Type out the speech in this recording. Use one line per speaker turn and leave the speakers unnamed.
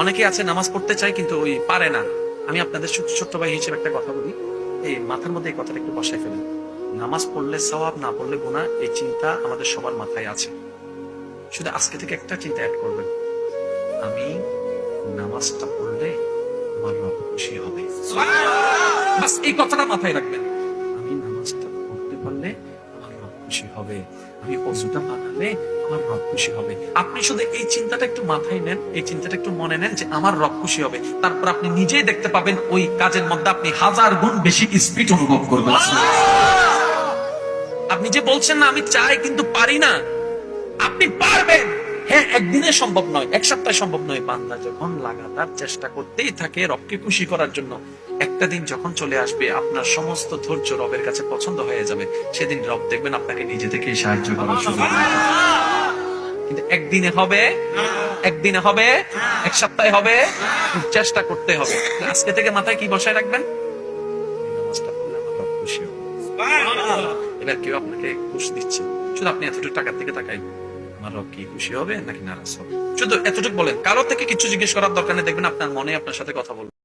অনেকে আছে, নামাজ পড়তে চায়, কিন্তু ওই পারে না। আমি আপনাদের ছোট্ট ভাই হিসেবে একটা কথা বলি। এই মাথার মধ্যে এই কথাটা একটু বসাই ফেলেন। নামাজ পড়লে সওয়াব, না পড়লে গোনা এই চিন্তা আমাদের সবার মাথায় আছে। শুধু আজকে থেকে একটা চিন্তা অ্যাড করবেন। আমি নামাজটা পড়লে আমার রব খুশি হবে। বাস, এই কথাটা মাথায় রাখবেন। আমি নামাজটা পড়তে পারলে খুশি হবে। আমি অজুটা বানালে আমার রব খুশি হবে। আপনি শুধু এই চিন্তাটা একটু মাথায় নেন, এই চিন্তাটা একটু মনে নেন যে আমার রব খুশি হবে। তারপর আপনি নিজেই দেখতে পাবেন ওই কাজের মধ্যে আপনি হাজার গুণ বেশি স্পিড অনুভব করবেন। আপনি যে বলছেন না, আমি চাই কিন্তু পারি না। আপনি পারবেন। হ্যাঁ একদিনে সম্ভব নয়, এক সপ্তাহে সম্ভব নয়। বান্দা যখন লাগাতার চেষ্টা করতেই থাকে রবকে খুশি করার জন্য একটা দিন যখন চলে আসবে, আপনার সমস্ত ধৈর্য রবের কাছে পছন্দ হয়ে যাবে। সেদিন রব দেখবেন আপনাকে নিজে থেকেই সাহায্য করার সুযোগ কিন্তু একদিনে হবে একদিনে হবে, এক সপ্তাহে হবে, চেষ্টা করতে হবে। আজকে থেকে মাথায় কি বসায় রাখবেন? এবার কেউ আপনাকে ঘুষ দিচ্ছে। শুধু আপনি এতটুকু টাকার দিকে তাকাই। আমার রব কি খুশি হবে নাকি নারাজ হবে? শুধু এতটুকু বলেন। কারও থেকে কিছু জিজ্ঞেস করার দরকার নেই। দেখবেন আপনার মনে আপনার সাথে কথা বলবে।